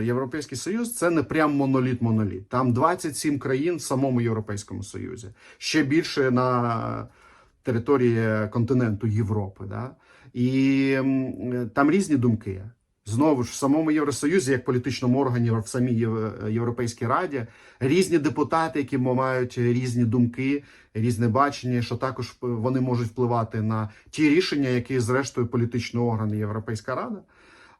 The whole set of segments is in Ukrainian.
Європейський Союз це не прям моноліт-моноліт. Там 27 країн в самому Європейському Союзі, ще більше на території континенту Європи. Да? І там різні думки. Знову ж в самому Євросоюзі, як політичному органі, в самій Європейській Раді, різні депутати, які мають різні думки, різне бачення, що також вони можуть впливати на ті рішення, які, зрештою, політичний орган Європейська Рада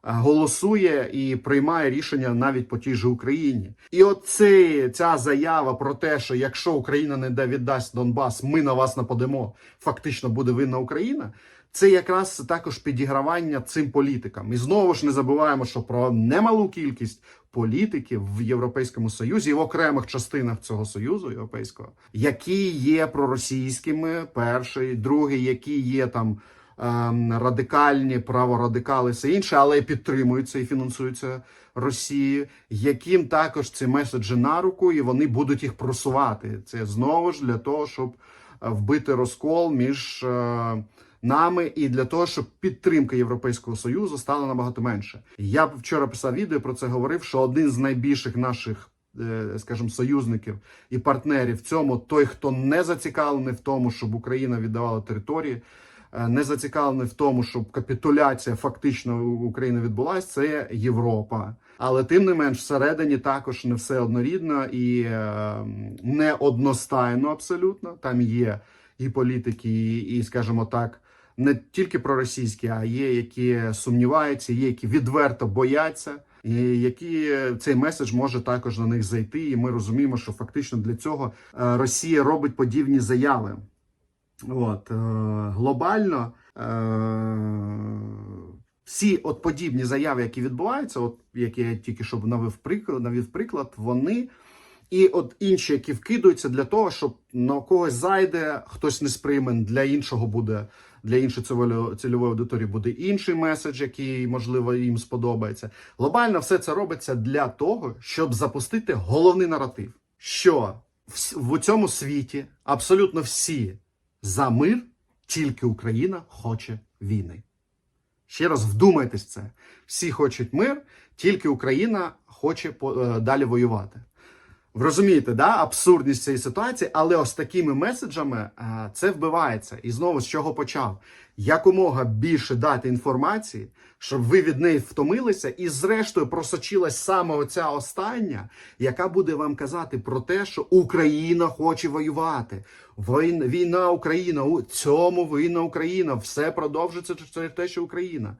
голосує і приймає рішення навіть по тій же Україні. І оце ця заява про те, що якщо Україна не да- віддасть Донбас, ми на вас нападемо, фактично буде винна Україна. Це якраз також підігравання цим політикам. І знову ж не забуваємо, що про немалу кількість політиків в Європейському Союзі і в окремих частинах цього союзу європейського, які є проросійськими, перший, другий, які є там радикальні, праворадикали, все інше, але підтримуються і фінансуються Росією, яким також ці меседжі на руку, і вони будуть їх просувати. Це знову ж для того, щоб е, вбити розкол між. е, Нами і для того, щоб підтримка Європейського союзу стала набагато менше. Я вчора писав відео про це говорив, що один з найбільших наших, е, скажімо, союзників і партнерів в цьому той, хто не зацікавлений в тому, щоб Україна віддавала території, не зацікавлений в тому, щоб капітуляція фактично України відбулася, це Європа. Але тим не менш, всередині також не все однорідно і е, не одностайно абсолютно. Там є і політики, і, скажімо так, не тільки проросійські, а є які сумніваються, є які відверто бояться, і які цей меседж може також на них зайти. І ми розуміємо, що фактично для цього е, Росія робить подібні заяви. От е, глобально е, всі от подібні заяви, які відбуваються, от які я тільки що навів приклад, навів приклад, вони. І от інші, які вкидуються для того, щоб на когось зайде, хтось не сприйме, для іншого буде, для іншої цільової аудиторії буде інший меседж, який, можливо, їм сподобається. Глобально все це робиться для того, щоб запустити головний наратив, що в, цьому світі абсолютно всі за мир, тільки Україна хоче війни. Ще раз вдумайтесь це. Всі хочуть мир, тільки Україна хоче е, далі воювати. Ви розумієте, да, абсурдність цієї ситуації, але ось такими меседжами е, це вбивається. І знову з чого почав? Якомога більше дати інформації, щоб ви від неї втомилися, і зрештою просочилась саме оця остання, яка буде вам казати про те, що Україна хоче воювати. Війна, війна Україна, у цьому винна Україна. Все продовжиться через те, що Україна.